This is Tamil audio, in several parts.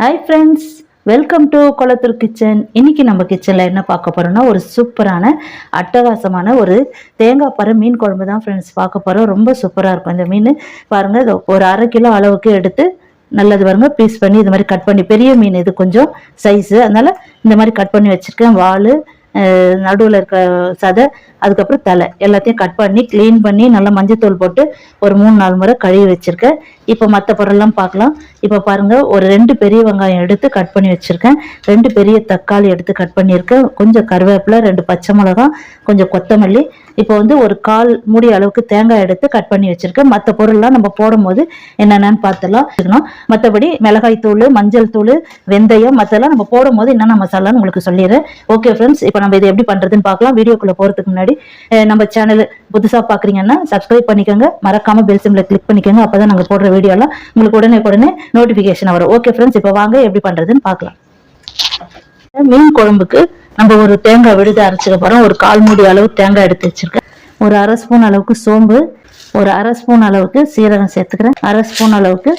Hi friends welcome to Kulathur kitchen இன்றைக்கி நம்ம கிச்சனில் என்ன பார்க்க போகிறோம்னா ஒரு சூப்பரான அட்டகாசமான ஒரு தேங்காய் பாறை மீன் குழம்பு தான் ஃப்ரெண்ட்ஸ் பார்க்க போகிறோம் ரொம்ப சூப்பராக இருக்கும் இந்த மீன். பாருங்கள் ஒரு அரை கிலோ அளவுக்கு எடுத்து நல்லது பாருங்க பீஸ் பண்ணி இது மாதிரி கட் பண்ணி பெரிய மீன் இது கொஞ்சம் சைஸு அதனால் இந்த மாதிரி கட் பண்ணி வச்சுருக்கேன். வாள் நடுவில் இருக்க சதை அதுக்கப்புறம் தலை. எல்லாத்தையும் கட் பண்ணி க்ளீன் பண்ணி நல்லா மஞ்சத்தூள் போட்டு ஒரு மூணு நாலு முறை கழுவி வச்சுருக்கேன். இப்போ மற்ற பொருள்லாம் பார்க்கலாம். இப்போ பாருங்க ஒரு ரெண்டு பெரிய வெங்காயம் எடுத்து கட் பண்ணி வச்சுருக்கேன். ரெண்டு பெரிய தக்காளி எடுத்து கட் பண்ணியிருக்கேன். கொஞ்சம் கருவேப்பிலை ரெண்டு பச்சை மிளகா கொஞ்சம் கொத்தமல்லி. இப்போ வந்து ஒரு கால் மூடி அளவுக்கு தேங்காய் எடுத்து கட் பண்ணி வச்சுருக்கேன். மற்ற பொருள்லாம் நம்ம போடும்போது என்னென்னு பார்த்துலாம். இருக்கணும் மற்றபடி மிளகாய் தூள் மஞ்சள் தூள் வெந்தயம் மற்றெல்லாம் நம்ம போடும்போது என்னென்ன மசாலான்னு உங்களுக்கு சொல்லிடுறேன். ஓகே ஃப்ரெண்ட்ஸ் இப்போ நம்ம இதை எப்படி பண்ணுறதுன்னு பார்க்கலாம். வீடியோக்குள்ளே போகிறதுக்கு முன்னாடி நம்ம சேனல் புதுசாக பார்க்குறீங்கன்னா சப்ஸ்கிரைப் பண்ணிக்கோங்க. மறக்காம பெல் சிம்ல கிளிக் பண்ணிக்கோங்க. அப்போ தான் நாங்கள் போடுற வீடியோலாம் உங்களுக்கு உடனே உடனே நோட்டிஃபிகேஷன் வரும். ஓகே ஃப்ரெண்ட்ஸ் இப்போ வாங்க எப்படி பண்ணுறதுன்னு பார்க்கலாம். மீன் குழம்புக்கு நம்ம ஒரு தேங்காய் விழுது அரைச்சிக்க போகிறோம் ஒரு கால் மூடி அளவு தேங்காய் எடுத்து வச்சிருக்கேன். ஒரு அரை ஸ்பூன் அளவுக்கு சோம்பு ஒரு அரை ஸ்பூன் அளவுக்கு சீரகம் சேர்த்துக்கிறேன். அரை ஸ்பூன் அளவுக்கு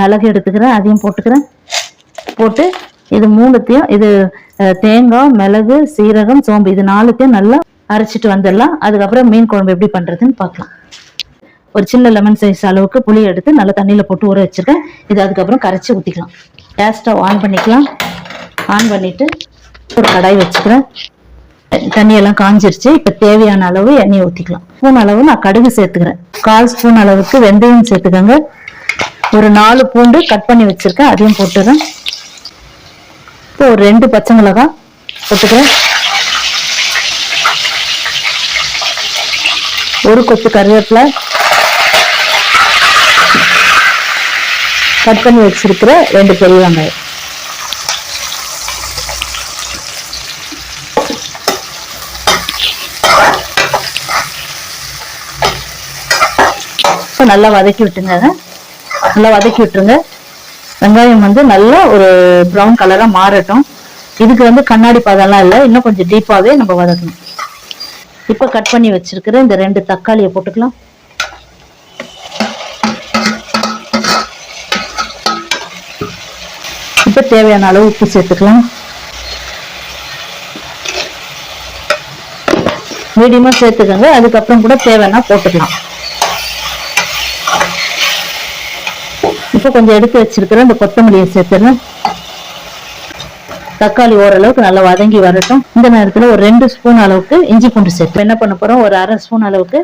மிளகு எடுத்துக்கிறேன். அதையும் போட்டுக்கிறேன். போட்டு இது மூணுத்தையும் இது தேங்காய் மிளகு சீரகம் சோம்பு இது நாலுத்தையும் நல்லா அரைச்சிட்டு வந்துடலாம். அதுக்கப்புறம் மீன் குழம்பு எப்படி பண்ணுறதுன்னு பார்க்கலாம். ஒரு சின்ன லெமன் சைஸ் அளவுக்கு புளி எடுத்து நல்லா தண்ணியில் போட்டு ஊற வச்சிருக்கேன். இது அதுக்கப்புறம் கரைச்சி ஊற்றிக்கலாம் கேஸ் ஸ்டவ் ஆன் பண்ணிக்கலாம். ஆன் பண்ணிட்டு ஒரு கடாய் வச்சுக்கிறேன். தண்ணியெல்லாம் காஞ்சிருச்சு. இப்போ தேவையான அளவு எண்ணெய் ஊற்றிக்கலாம் ஸ்பூன் அளவு நான் கடுகு சேர்த்துக்கிறேன். கால் ஸ்பூன் அளவுக்கு வெந்தயம் சேர்த்துக்கோங்க. ஒரு நாலு பூண்டு கட் பண்ணி வச்சிருக்கேன். அதையும் போட்டுறேன். இப்போ ஒரு ரெண்டு பச்சை மிளகாய் போட்டுக்கிறேன். ஒரு கொத்து கருவேப்பிலை. கட் பண்ணி வச்சிருக்கிற ரெண்டு பெரிய வெங்காயம். இப்போ நல்லா வதக்கி விட்டுங்க நல்லா வதக்கி விட்டுருங்க. வெங்காயம் வந்து நல்லா ஒரு ப்ரௌன் கலராக மாறட்டும். இதுக்கு வந்து கண்ணாடி பதம்லாம் இல்லை. இன்னும் கொஞ்சம் டீப்பாகவே நம்ம வதக்கணும். இப்போ கட் பண்ணி வச்சிருக்கிற இந்த ரெண்டு தக்காளியை போட்டுக்கலாம். இப்போ தேவையான அளவு உப்பு சேர்த்துக்கலாம். மீடியமாக சேர்த்துக்கோங்க. அதுக்கப்புறம் கூட தேவைன்னா போட்டுக்கலாம். இப்போ கொஞ்சம் எடுத்து வச்சிருக்கிற இந்த கொத்தமல்லியை சேர்த்துறேன். தக்காளி ஓரளவுக்கு நல்லா வதங்கி வரட்டும். இந்த நேரத்தில் ஒரு ரெண்டு ஸ்பூன் அளவுக்கு இஞ்சி பூண்டு சேர்த்து. என்ன பண்ண போறோம்? ஒரு அரை ஸ்பூன் அளவுக்கு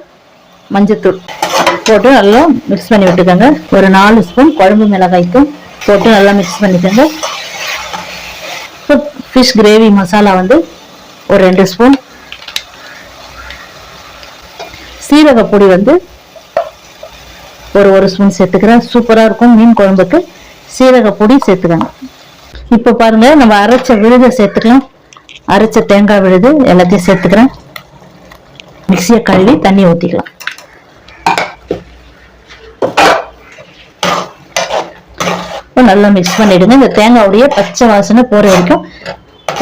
மஞ்சத்தூள் போட்டு நல்லா மிக்ஸ் பண்ணி விட்டுக்கோங்க. ஒரு நாலு ஸ்பூன் குழம்பு மிளகாய்க்கும் போட்டு நல்லா மிக்ஸ் பண்ணிக்கோங்க. இப்போ ஃபிஷ் கிரேவி மசாலா வந்து ஒரு ரெண்டு ஸ்பூன். சீரக பொடி வந்து ஒரு ஒரு ஸ்பூன் சேர்த்துக்கிறேன். சூப்பராக இருக்கும். மீன் குழம்புக்கு சீரக பொடி சேர்த்துக்கோங்க இப்போ பாருங்க நம்ம அரைச்ச விழுதை சேர்த்துக்கலாம். அரைச்ச தேங்காய் விழுது எல்லாத்தையும் சேர்த்துக்கிறேன். மிக்சியை கழுவி தண்ணி ஊற்றிக்கலாம் நல்லா மிக்ஸ் பண்ணிடுங்க. இந்த தேங்காவுடைய பச்சை வாசனை போற வரைக்கும்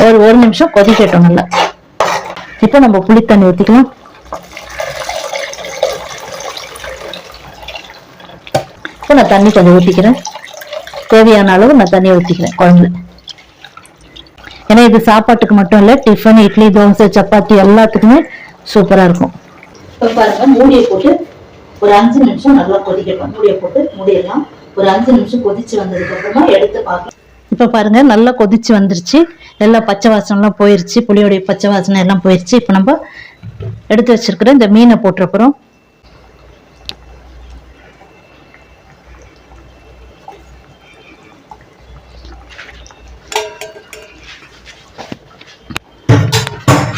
ஒரு ஒரு நிமிஷம் கொதிக்கட்டும் நல்லா. இப்போ நம்ம புளி தண்ணி ஊற்றிக்கலாம் இப்போ நான் தண்ணி கொஞ்சம் ஊற்றிக்கிறேன் தேவையான அளவு நான் தண்ணி ஊற்றிக்கிறேன் குழம்புல. ஏன்னா இது சாப்பாட்டுக்கு மட்டும் இல்லை டிஃபன் இட்லி தோசை சப்பாத்தி எல்லாத்துக்குமே சூப்பராக இருக்கும். இப்போ பாருங்க மூடியை போட்டு ஒரு அஞ்சு நிமிஷம் நல்லா கொதிக்கட்டும். மூடியை போட்டு மூடியெல்லாம் ஒரு அஞ்சு நிமிஷம் கொதிச்சு வந்ததுக்கு அப்புறமா எடுத்து பார்க்கலாம். இப்போ பாருங்க நல்லா கொதிச்சு வந்துருச்சு. எல்லா பச்சை வாசனைலாம் போயிருச்சு. புளியோடைய பச்சை வாசனை எல்லாம் போயிருச்சு. இப்போ நம்ம எடுத்து வச்சிருக்கிற இந்த மீனை போட்டுறப்புறம்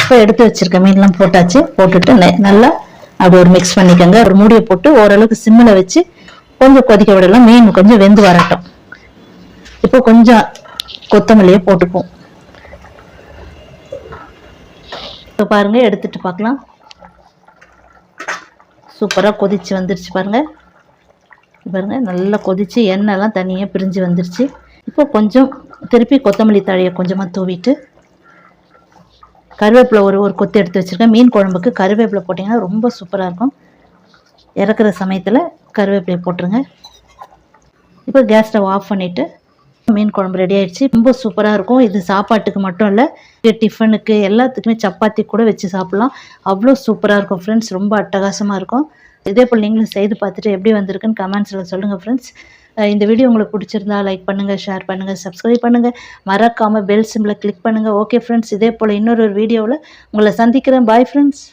இப்போ எடுத்து வச்சிருக்க மீன்லாம் போட்டாச்சு. போட்டுட்டு நல்லா அப்படி ஒரு மிக்ஸ் பண்ணிக்கோங்க. ஒரு மூடியை போட்டு ஓரளவுக்கு சிம்மில் வச்சு கொஞ்சம் கொதிக்க விடலாம். மீன் கொஞ்சம் வெந்து வரட்டும். இப்போ கொஞ்சம் கொத்தமல்லியை போட்டுப்போம். இப்போ பாருங்க எடுத்துட்டு பார்க்கலாம் சூப்பராக கொதிச்சு வந்துருச்சு பாருங்க. பாருங்க நல்லா கொதிச்சு எண்ணெய்லாம் தனியாக பிரிஞ்சு வந்துருச்சு. இப்போ கொஞ்சம் திருப்பி கொத்தமல்லி தழையை கொஞ்சமாக தூவிட்டு கருவேப்பிலை ஒரு ஒரு கொத்து எடுத்து வச்சுருக்கேன். மீன் குழம்புக்கு கருவேப்பிலை போட்டிங்கன்னா ரொம்ப சூப்பராக இருக்கும். இறக்குற சமயத்தில் கருவேப்பிலை போட்டுருங்க. இப்போ கேஸ் ஸ்டவ் ஆஃப் பண்ணிவிட்டு மீன் குழம்பு ரெடி ஆயிடுச்சு. ரொம்ப சூப்பராக இருக்கும். இது சாப்பாட்டுக்கு மட்டும் இல்லை டிஃபனுக்கு எல்லாத்துக்குமே சப்பாத்தி கூட வச்சு சாப்பிட்லாம். அவ்வளோ சூப்பராக இருக்கும் ஃப்ரெண்ட்ஸ் ரொம்ப அட்டகாசமாக இருக்கும். இதே போல் நீங்களும் செய்து பார்த்துட்டு எப்படி வந்திருக்குன்னு கமெண்ட்ஸில் சொல்லுங்கள் ஃப்ரெண்ட்ஸ் இந்த வீடியோ உங்களுக்கு பிடிச்சிருந்தா லைக் பண்ணுங்கள் ஷேர் பண்ணுங்கள் சப்ஸ்கிரைப் பண்ணுங்கள் மறக்காமல் பெல் சிம்மில் கிளிக் பண்ணுங்கள் ஓகே ஃப்ரெண்ட்ஸ் இதே போல் இன்னொரு ஒரு வீடியோவில் உங்களை சந்திக்கிறேன். Bye friends